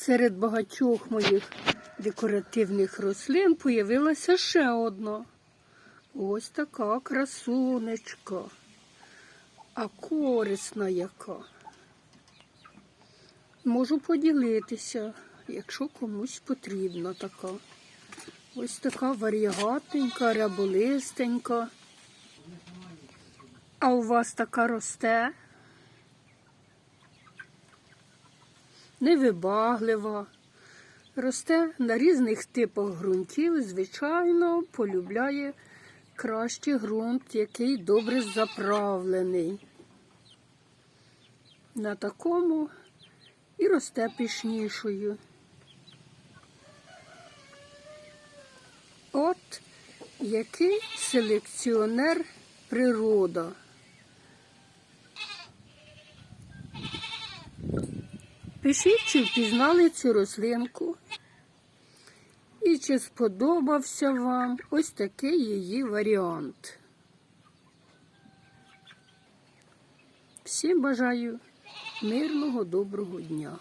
Серед багатьох моїх декоративних рослин появилася ще одна. Ось така красунечка. А корисна яка. Можу поділитися, якщо комусь потрібна така. Ось така варігатненька, ряболистенька. А у вас така росте? Невибаглива. Росте на різних типах ґрунтів, звичайно, полюбляє кращий ґрунт, який добре заправлений. На такому і росте пішнішою. От який селекціонер природа. Пишіть, чи впізнали цю рослинку. І чи сподобався вам ось такий її варіант. Всім бажаю мирного доброго дня.